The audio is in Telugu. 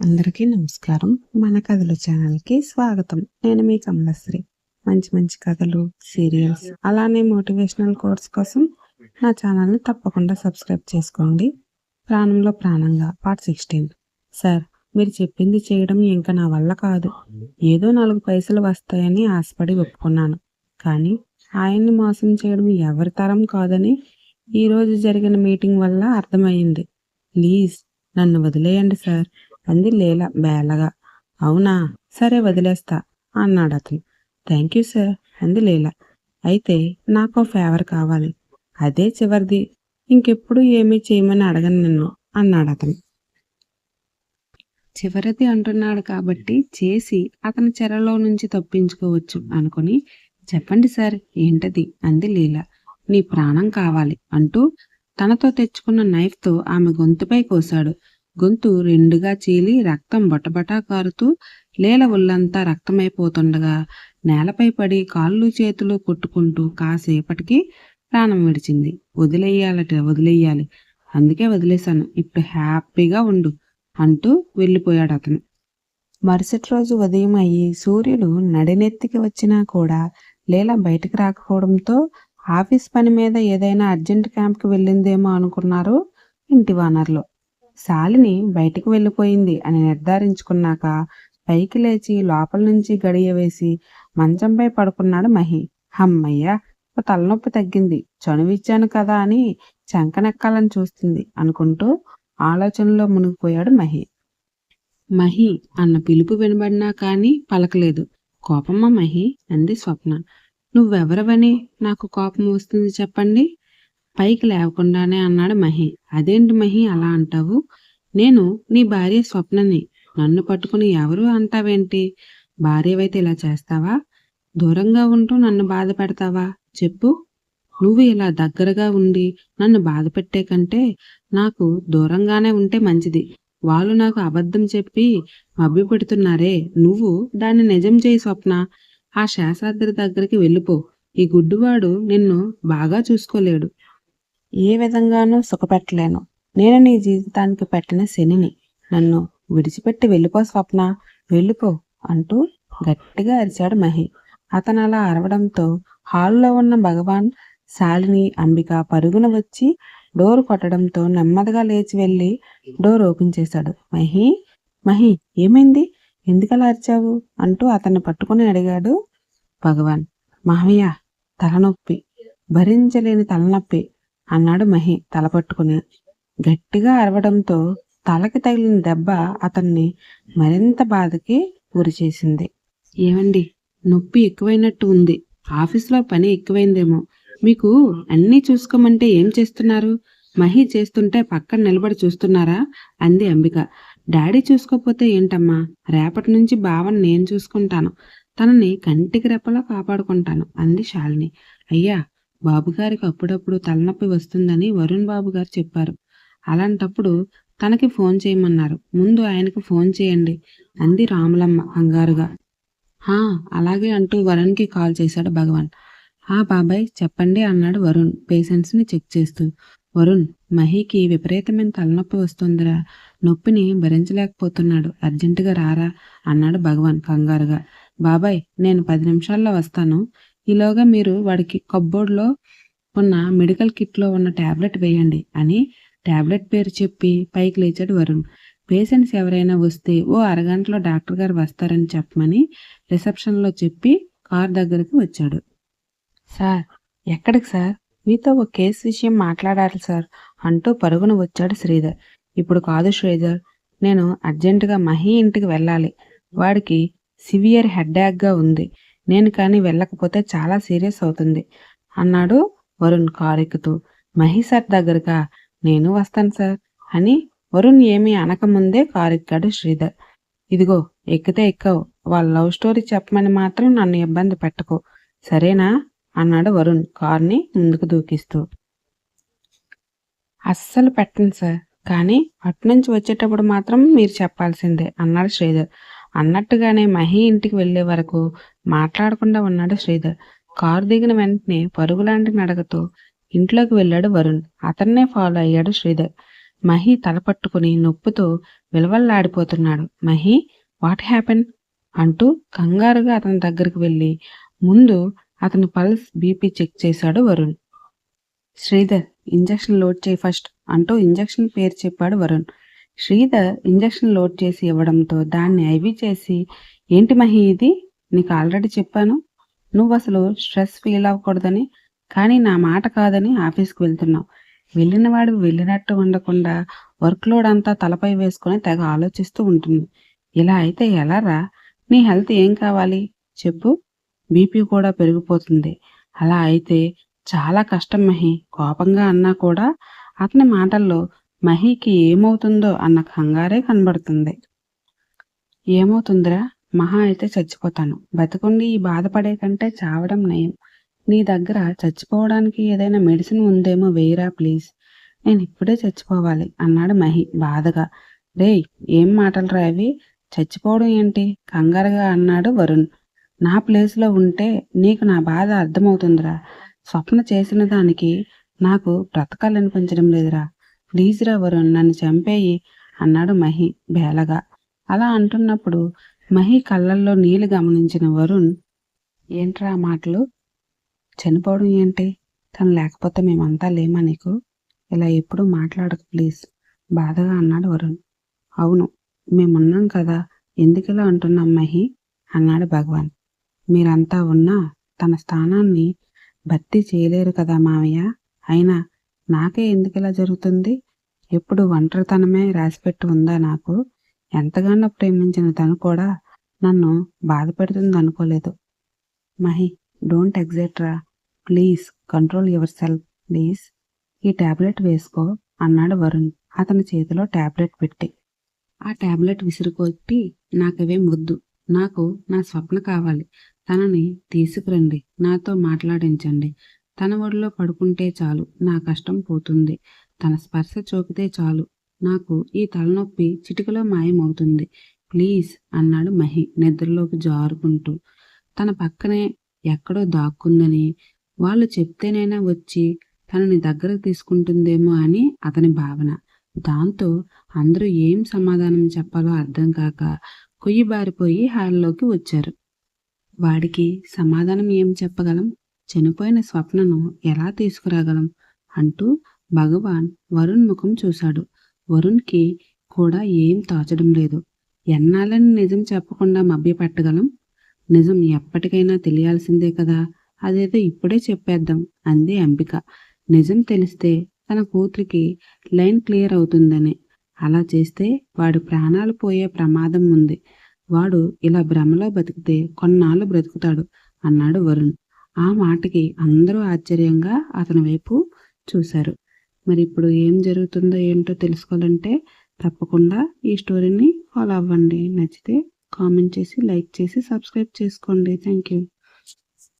అందరికీ నమస్కారం. మన కథలు ఛానల్కి స్వాగతం. నేను మీ కమలశ్రీ. మంచి మంచి కథలు సీరియల్స్ అలానే మోటివేషనల్ కోర్స్ కోసం నా ఛానల్ని తప్పకుండా సబ్స్క్రైబ్ చేసుకోండి. ప్రాణంలో ప్రాణంగా పార్ట్ సిక్స్టీన్. సార్ మీరు చెప్పింది చేయడం ఇంకా నా వల్ల కాదు. ఏదో నాలుగు పైసలు వస్తాయని ఆశపడి ఒప్పుకున్నాను. కానీ ఆయన్ని మోసం చేయడం ఎవరి తరం కాదని ఈరోజు జరిగిన మీటింగ్ వల్ల అర్థమైంది ప్లీజ్ నన్ను వదిలేయండి సార్. అంది లీల బేలగా అవునా? సరే వదిలేస్తా అన్నాడు అతను. థ్యాంక్ యూ సార్ అంది లీల. అయితే నాకు ఫేవర్ కావాలి. అదే చివరిది. ఇంకెప్పుడు ఏమీ చేయమని అడగను నిన్ను అన్నాడు అతను. చివరిది అంటున్నాడు కాబట్టి చేసి అతని చెరలో నుంచి తప్పించుకోవచ్చు అనుకుని చెప్పండి సార్ ఏంటది అంది లీల. నీ ప్రాణం కావాలి అంటూ తనతో తెచ్చుకున్న నైఫ్తో ఆమె గొంతుపై కోశాడు గొంతు రెండుగా చీలి రక్తం బొటబటా కారుతూ లేల ఒళ్ళంతా రక్తమైపోతుండగా నేలపై పడి కాళ్ళు చేతులు కొట్టుకుంటూ కాసేపటికి ప్రాణం విడిచింది. వదిలేయాలట వదిలేయాలి. అందుకే వదిలేశాను. ఇప్పుడు హ్యాపీగా ఉండు అంటూ వెళ్ళిపోయాడు అతను. మరుసటి రోజు ఉదయం అయ్యి సూర్యుడు నడినెత్తికి వచ్చినా కూడా లీల బయటకు రాకపోవడంతో ఆఫీస్ పని మీద ఏదైనా అర్జెంట్ క్యాంప్కి వెళ్ళిందేమో అనుకున్నారు ఇంటి వానర్లో శాలిని బయటికి వెళ్ళిపోయింది అని నిర్ధారించుకున్నాక పైకి లేచి లోపల నుంచి గడియ వేసి మంచంపై పడుకున్నాడు మహి. హమ్మయ్య తలనొప్పి తగ్గింది. చనువిచ్చాను కదా అని చంకనెక్కాలని చూస్తుంది అనుకుంటూ ఆలోచనలో మునిగిపోయాడు మహి. మహి అన్న పిలుపు వినబడినా కానీ పలకలేదు. కోపమ్మ మహి? అంది స్వప్న. నువ్వెవరవని? నాకు కోపం వస్తుంది చెప్పండి. పైకి లేవకుండానే అన్నాడు మహి. అదేంటి మహి అలా అంటావు? నేను నీ భార్య స్వప్నని నన్ను పట్టుకుని ఎవరు అంటావేంటి? భార్యవైతే ఇలా చేస్తావా? దూరంగా ఉంటూ నన్ను బాధ పెడతావా? చెప్పు. నువ్వు ఇలా దగ్గరగా ఉండి నన్ను బాధ పెట్టే కంటే నాకు దూరంగానే ఉంటే మంచిది. వాళ్ళు నాకు అబద్ధం చెప్పి మభ్య పెడుతున్నారే. నువ్వు దాన్ని నిజం చేయి స్వప్న. ఆ శేషాద్రి దగ్గరికి వెళ్ళిపో. ఈ గుడ్డువాడు నిన్ను బాగా చూసుకోలేడు. ఏ విధంగానూ సుఖపెట్టలేను. నేను నీ జీవితానికి పెట్టిన శనిని. నన్ను విడిచిపెట్టి వెళ్ళిపో స్వప్న. వెళ్ళిపో అంటూ గట్టిగా అరిచాడు మహి. అతను అలా అరవడంతో హాల్లో ఉన్న భగవాన్ శాలిని అంబిక పరుగున వచ్చి డోర్ కొట్టడంతో నెమ్మదిగా లేచి వెళ్ళి డోర్ ఓపెన్ చేశాడు. మహి మహి ఏమైంది? ఎందుకలా అరిచావు? అంటూ అతన్ని పట్టుకుని అడిగాడు భగవాన్. మామయ్య తలనొప్పి. భరించలేని తలనొప్పి. అన్నాడు మహి తల పట్టుకుని గట్టిగా అరవడంతో తలకి తగిలిన దెబ్బ అతన్ని మరింత బాధకి గురి చేసింది. ఏమండి నొప్పి ఎక్కువైనట్టు ఉంది. ఆఫీస్లో పని ఎక్కువైందేమో. మీకు అన్నీ చూసుకోమంటే ఏం చేస్తున్నారు? మహి చేస్తుంటే పక్కన నిలబడి చూస్తున్నారా? అంది అంబిక. డాడీ చూసుకోపోతే ఏంటమ్మా? రేపటి నుంచి బావని నేను చూసుకుంటాను. తనని కంటికి రెప్పలో కాపాడుకుంటాను అంది శాలిని. అయ్యా బాబుగారికి అప్పుడప్పుడు తలనొప్పి వస్తుందని వరుణ్ బాబు గారు చెప్పారు. అలాంటప్పుడు తనకి ఫోన్ చేయమన్నారు. ముందు ఆయనకు ఫోన్ చేయండి అంది రాములమ్మ కంగారుగా హా అలాగే అంటూ వరుణ్కి కాల్ చేశాడు భగవాన్. ఆ బాబాయ్ చెప్పండి అన్నాడు వరుణ్ పేషెంట్స్ని చెక్ చేస్తూ. వరుణ్ మహికి విపరీతమైన తలనొప్పి వస్తుందిరా. నొప్పిని భరించలేకపోతున్నాడు. అర్జెంటుగా రారా అన్నాడు భగవాన్ కంగారుగా. బాబాయ్ నేను పది నిమిషాల్లో వస్తాను. ఈలోగా మీరు వాడికి కబ్బోర్డ్లో ఉన్న మెడికల్ కిట్లో ఉన్న ట్యాబ్లెట్ వేయండి అని ట్యాబ్లెట్ పేరు చెప్పి పైకి లేచాడు వరుణ్. పేషెంట్స్ ఎవరైనా వస్తే ఓ అరగంటలో డాక్టర్ గారు వస్తారని చెప్పమని రిసెప్షన్లో చెప్పి కార్ దగ్గరికి వచ్చాడు. సార్ ఎక్కడికి సార్? మీతో ఒక కేసు విషయం మాట్లాడాలి సార్ అంటూ పరుగున వచ్చాడు శ్రీధర్. ఇప్పుడు కాదు శ్రీధర్ నేను అర్జెంటుగా మహి ఇంటికి వెళ్ళాలి. వాడికి సివియర్ హెడ్డాక్గా ఉంది. నేను కానీ వెళ్ళకపోతే చాలా సీరియస్ అవుతుంది అన్నాడు వరుణ్ కారు ఎక్కుతూ మహి సార్ దగ్గరగా నేను వస్తాను సార్ అని వరుణ్ ఏమీ అనకముందే కారు ఎక్కాడు శ్రీధర్. ఇదిగో ఎక్కితే ఎక్కవు వాళ్ళ లవ్ స్టోరీ చెప్పమని మాత్రం నన్ను ఇబ్బంది పెట్టకు. సరేనా అన్నాడు వరుణ్ కార్ని ముందుకు దూకిస్తూ. అస్సలు పెట్టను సార్ కానీ అటునుంచి వచ్చేటప్పుడు మాత్రం మీరు చెప్పాల్సిందే అన్నాడు శ్రీధర్. అన్నట్టుగానే మహి ఇంటికి వెళ్ళే వరకు మాట్లాడకుండా ఉన్నాడు శ్రీధర్. కారు దిగిన వెంటనే పరుగులాంటి నడకతో ఇంట్లోకి వెళ్ళాడు వరుణ్. అతన్నే ఫాలో అయ్యాడు శ్రీధర్. మహి తలపట్టుకుని నొప్పుతో విలవల్లాడిపోతున్నాడు. Mahi what happen? అంటూ కంగారుగా అతని దగ్గరికి వెళ్ళి ముందు అతని పల్స్ బీపీ చెక్ చేశాడు వరుణ్. శ్రీధర్ ఇంజెక్షన్ లోడ్ చేయి ఫస్ట్ అంటూ ఇంజక్షన్ పేరు చెప్పాడు వరుణ్. శ్రీధర్ ఇంజెక్షన్ లోడ్ చేసి ఇవ్వడంతో దాన్ని ఐవి చేసి ఏంటి మహి ఇది? నీకు ఆల్రెడీ చెప్పాను. నువ్వు అసలు స్ట్రెస్ ఫీల్ అవ్వకూడదని కానీ నా మాట కాదని ఆఫీస్కి వెళ్తున్నావు. వెళ్ళిన వాడు వెళ్ళినట్టు ఉండకుండా వర్క్ లోడ్ అంతా తలపై వేసుకొని తెగ ఆలోచిస్తూ ఉంటుంది. ఇలా అయితే ఎలా రా? నీ హెల్త్ ఏం కావాలి? చెప్పు. బీపీ కూడా పెరిగిపోతుంది. అలా అయితే చాలా కష్టం మహి. కోపంగా అన్నా కూడా అతని మాటల్లో మహికి ఏమవుతుందో అన్న కంగారే కనబడుతుంది. ఏమవుతుందిరా? మహా అయితే చచ్చిపోతాను. బతుకుండి ఈ బాధపడే కంటే చావడం నయం. నీ దగ్గర చచ్చిపోవడానికి ఏదైనా మెడిసిన్ ఉందేమో వేయరా ప్లీజ్. నేను ఇప్పుడే చచ్చిపోవాలి అన్నాడు మహి బాధగా. రే ఏం మాటలు అవి చచ్చిపోవడం ఏంటి? కంగారుగా అన్నాడు వరుణ్. నా ప్లేస్లో ఉంటే నీకు నా బాధ అర్థమవుతుందిరా. స్వప్న చేసిన దానికి నాకు బ్రతకాలనిపించడం లేదురా. ప్లీజ్ రా వరుణ్ నన్ను చంపేయి అన్నాడు మహి బేలగా. అలా అంటున్నప్పుడు మహి కళ్ళల్లో నీళ్ళు గమనించిన వరుణ్ ఏంట్రా మాటలు? చనిపోవడం ఏంటి? తను లేకపోతే మేమంతా లేమా నీకు? ఇలా ఎప్పుడు మాట్లాడకు ప్లీజ్ బాధగా అన్నాడు వరుణ్. అవును మేమున్నాం కదా ఎందుకిలా అంటున్నాం మహి? అన్నాడు భగవాన్. మీరంతా ఉన్నా తన స్థానాన్ని భర్తీ చేయలేరు కదా మావయ్య అయినా నాకే ఎందుకు ఇలా జరుగుతుంది? ఎప్పుడు ఒంటరితనమే రాసిపెట్టి ఉందా నాకు? ఎంతగానో ప్రేమించిన తను కూడా నన్ను బాధ పెడుతుంది అనుకోలేదు మహి డోంట్ ఎగ్జైట్రా please control yourself please. ఈ టాబ్లెట్ వేసుకో అన్నాడు వరుణ్. అతని చేతిలో టాబ్లెట్ పెట్టి. ఆ టాబ్లెట్ విసిరుకొట్టి నాకవే ముద్దు. నాకు నా స్వప్న కావాలి. తనని తీసుకురండి. నాతో మాట్లాడించండి. తన ఒడిలో పడుకుంటే చాలు నా కష్టం పోతుంది. తన స్పర్శ చోకితే చాలు. నాకు ఈ తలనొప్పి చిటికలో మాయమవుతుంది. ప్లీజ్ అన్నాడు మహి నిద్రలోకి జారుకుంటూ. తన పక్కనే ఎక్కడో దాక్కుందని వాళ్ళు చెప్తేనైనా వచ్చి తనని దగ్గరకు తీసుకుంటుందేమో అని అతని భావన. దాంతో అందరూ ఏం సమాధానం చెప్పాలో అర్థం కాక కొయ్యి బారిపోయి హాల్లోకి వచ్చారు. వాడికి సమాధానం ఏం చెప్పగలం? చనిపోయిన స్వప్నను ఎలా తీసుకురాగలం? అంటూ భగవాన్ వరుణ్ ముఖం చూశాడు. వరుణ్కి కూడా ఏం తోచడం లేదు. ఎన్నాళ్ళని నిజం చెప్పకుండా మభ్యపెట్టగలం? నిజం ఎప్పటికైనా తెలియాల్సిందే కదా? అదేదో ఇప్పుడే చెప్పేద్దాం అంది అంబిక. నిజం తెలిస్తే తన కూతురికి లైన్ క్లియర్ అవుతుందని. అలా చేస్తే వాడి ప్రాణాలు పోయే ప్రమాదం ఉంది. వాడు ఇలా భ్రమలో బతికితే కొన్నాళ్ళు బ్రతుకుతాడు అన్నాడు వరుణ్. ఆ మాటకి అందరూ ఆశ్చర్యంగా అతని వైపు చూశారు. మరి ఇప్పుడు ఏం జరుగుతుందో ఏంటో తెలుసుకోవాలంటే తప్పకుండా ఈ స్టోరీని ఫాలో అవ్వండి. నచ్చితే కామెంట్ చేసి లైక్ చేసి సబ్స్క్రైబ్ చేసుకోండి. Thank you